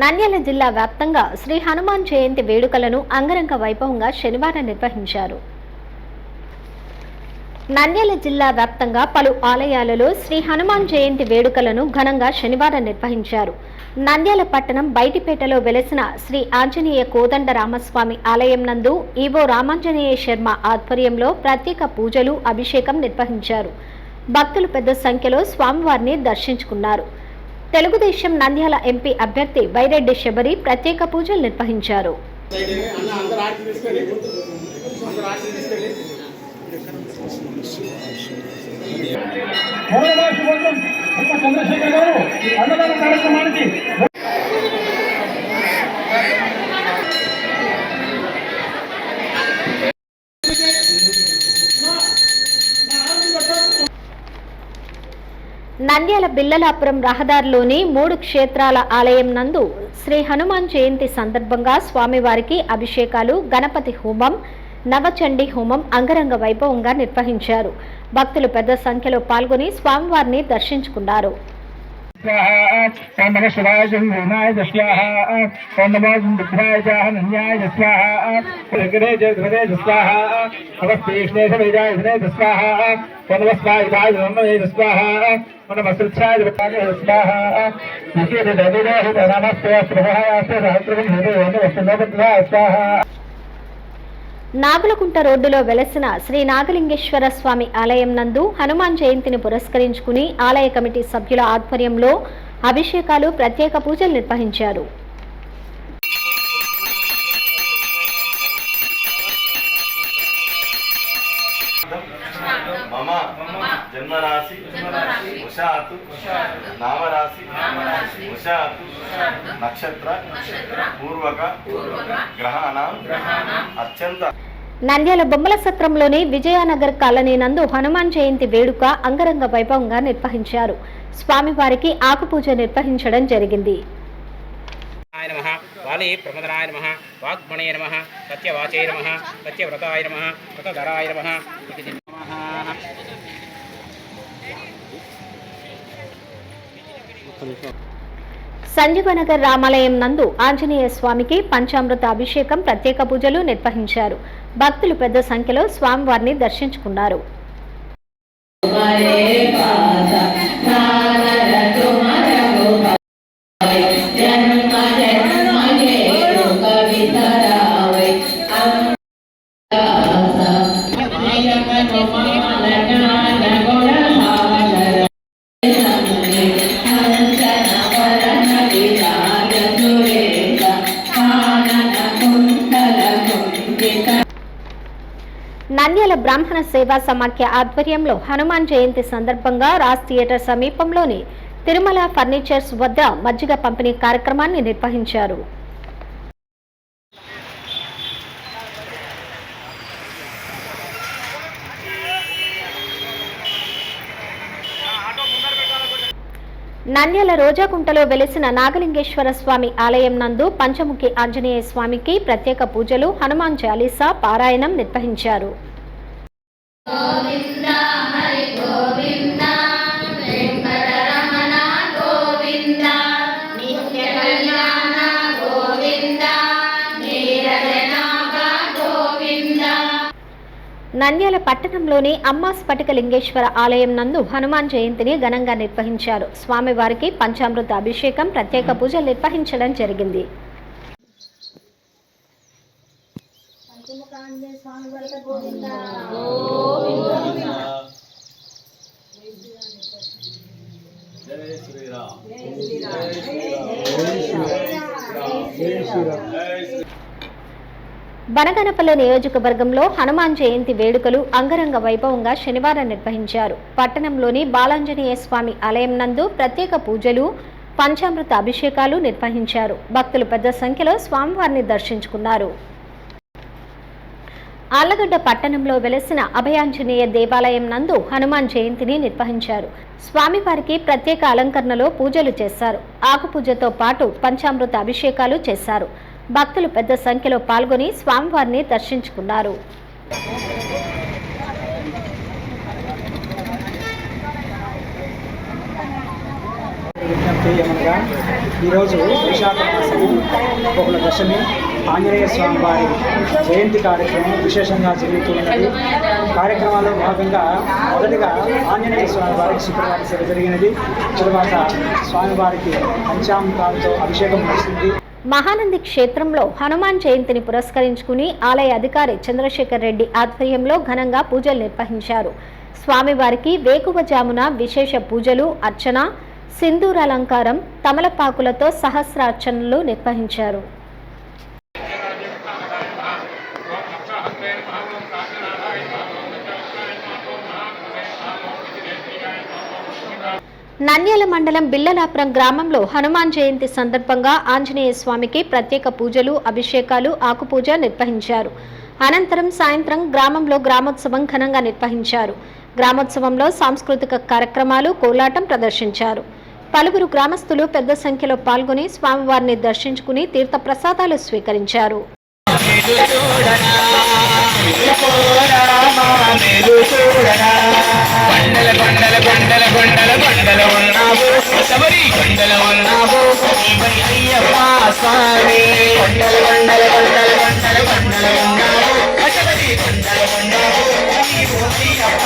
నంద్యాల జిల్లా వ్యాప్తంగా శ్రీ హనుమాన్ జయంతి వేడుకలను అంగరంగ వైభవంగా శనివారం నిర్వహించారు. నంద్యాల జిల్లా వ్యాప్తంగా పలు ఆలయాలలో శ్రీ హనుమాన్ జయంతి వేడుకలను ఘనంగా శనివారం నిర్వహించారు. నంద్యాల పట్టణం బయటిపేటలో వెలసిన శ్రీ ఆంజనేయ కోదండ రామస్వామి ఆలయం నందు ఈవో రామాంజనేయ శర్మ ఆధ్వర్యంలో ప్రత్యేక పూజలు అభిషేకం నిర్వహించారు. భక్తులు పెద్ద సంఖ్యలో స్వామివారిని దర్శించుకున్నారు. తెలుగుదేశం నంద్యాల ఎంపీ అభ్యర్థి బైరెడ్డి శబరి ప్రత్యేక పూజలు నిర్వహించారు. చంద్రశేఖర్ గారు అన్నదాన కార్యక్రమానికి నంద్యాల బిల్లలాపురం రహదారిలోని మూడు క్షేత్రాల ఆలయం నందు శ్రీ హనుమాన్ జయంతి సందర్భంగా స్వామివారికి అభిషేకాలు గణపతి హోమం నవచండీ హోమం అంగరంగ వైభవంగా నిర్వహించారు. భక్తులు పెద్ద సంఖ్యలో పాల్గొని స్వామివారిని దర్శించుకున్నారు. ఓం నమ శివాయ వినాయ స్వాహ ఓం నమో దుఃఖాయ న్యాయ స్వాహ హృదయ హృదయ స్వాహ అవస్థీష్ణే సమయాయ హృదయ స్వాహ ఓం నమ స్వాయ వాయ నమః స్వాహ ఓం నమ సృచ్ఛాయ స్వాహ నికేత దవిదోహ నమస్తే ప్రభాయ సహస్రం హృదయ ఓం నమ స్వాహ నాగులకుంట రోడ్డులో వెలసిన శ్రీ నాగలింగేశ్వర స్వామి ఆలయం నందు హనుమాన్ జయంతిని పురస్కరించుకుని ఆలయ కమిటీ సభ్యుల ఆధ్వర్యంలో అభిషేకాలు ప్రత్యేక పూజలు నిర్వహించారు. జన్మరాశి ఉషాతు నామరాశి ఉషాతు నక్షత్ర పూర్వక గ్రహాణం అత్యంత నంద్యాల బొమ్మల సత్రంలోని విజయనగర్ కాలనీ నందు హనుమాన్ జయంతి వేడుక అంగరంగ వైభవంగా నిర్వహించారు. స్వామివారికి ఆకుపూజ నిర్వహించడం జరిగింది. వాలి ప్రమదనాయ నమ. వాగ్మణే నమ. సత్యవాచే నమ. సత్యవ్రతాయ నమ. వ్రతధరాయ నమః. సంజీవనగర్ రామాలయం నందు ఆంజనేయ స్వామికి పంచామృత అభిషేకం ప్రత్యేక పూజలు నిర్వహించారు. భక్తులు పెద్ద సంఖ్యలో స్వామివారిని దర్శించుకున్నారు. నంద్యాల బ్రాహ్మణ సేవా సమాఖ్య ఆధ్వర్యంలో హనుమాన్ జయంతి సందర్భంగా రాజ్ థియేటర్ సమీపంలోని తిరుమల ఫర్నిచర్స్ వద్ద మజ్జిగ పంపిణీ కార్యక్రమాన్ని నిర్వహించారు. నంద్యాల రోజాకుంటలో వెలిసిన నాగలింగేశ్వర స్వామి ఆలయం నందు పంచముఖి ఆంజనేయ స్వామికి ప్రత్యేక పూజలు హనుమాన్ చాలీసా పారాయణం నిర్వహించారు. నంద్యాల పట్టణంలోని అమ్మా స్ఫటికలింగేశ్వర ఆలయం నందు హనుమాన్ జయంతిని ఘనంగా నిర్వహించారు. స్వామివారికి పంచామృత అభిషేకం ప్రత్యేక పూజలు నిర్వహించడం జరిగింది. బనగనపల్లి నియోజకవర్గంలో హనుమాన్ జయంతి వేడుకలు అంగరంగ వైభవంగా శనివారం నిర్వహించారు. పట్టణంలోని బాలాంజనేయ స్వామి ఆలయం నందు ప్రత్యేక పూజలు పంచామృత అభిషేకాలు నిర్వహించారు. భక్తులు పెద్ద సంఖ్యలో స్వామివారిని దర్శించుకున్నారు. ఆళ్ళగడ్డ పట్టణంలో వెలసిన అభయాంజనేయ దేవాలయం నందు హనుమాన్ జయంతిని నిర్వహించారు. స్వామివారికి ప్రత్యేక అలంకరణలో పూజలు చేశారు. ఆకుపూజతో పాటు పంచామృత అభిషేకాలు చేశారు. భక్తులు పెద్ద సంఖ్యలో పాల్గొని స్వామివారిని దర్శించుకున్నారు. ఈరోజు విశాఖ మాసము బహుళ దశమి. ఆంజనేయ స్వామి వారి జయంతి కార్యక్రమం విశేషంగా జరుగుతున్నది. కార్యక్రమాల్లో భాగంగా మొదటిగా ఆంజనేయ స్వామి వారికి శుక్రవారం సేవ జరిగినది. తరువాత స్వామివారికి పంచామృతాలతో అభిషేకం చేసింది మహానంది క్షేత్రంలో హనుమాన్ జయంతిని పురస్కరించుకుని ఆలయ అధికారి చంద్రశేఖర్ రెడ్డి ఆధ్వర్యంలో ఘనంగా పూజలు నిర్వహించారు. స్వామివారికి వేకువజామున విశేష పూజలు అర్చన సింధూరాలంకారం తమలపాకులతో సహస్రార్చనలు నిర్వహించారు. నంద్యాల మండలం బిల్లలాపురం గ్రామంలో హనుమాన్ జయంతి సందర్భంగా ఆంజనేయ స్వామికి ప్రత్యేక పూజలు అభిషేకాలు ఆకుపూజ నిర్వహించారు. అనంతరం సాయంత్రం గ్రామంలో గ్రామోత్సవం ఘనంగా నిర్వహించారు. గ్రామోత్సవంలో సాంస్కృతిక కార్యక్రమాలు కోలాటం ప్రదర్శించారు. పలువురు గ్రామస్తులు పెద్ద సంఖ్యలో పాల్గొని స్వామివారిని దర్శించుకుని తీర్థప్రసాదాలు స్వీకరించారు. తీర్థ ప్రసాదాలు స్వీకరించారు కొండల కొండల కొండల కొండల కొండల ఉన్నావు శబరి కొండల ఉన్నావు నీపై అయ్యప్ప స్వామి కొండల కొండల కొండల కొండల కొండల ఉన్నావు శబరి కొండల ఉన్నావు అయ్యప్ప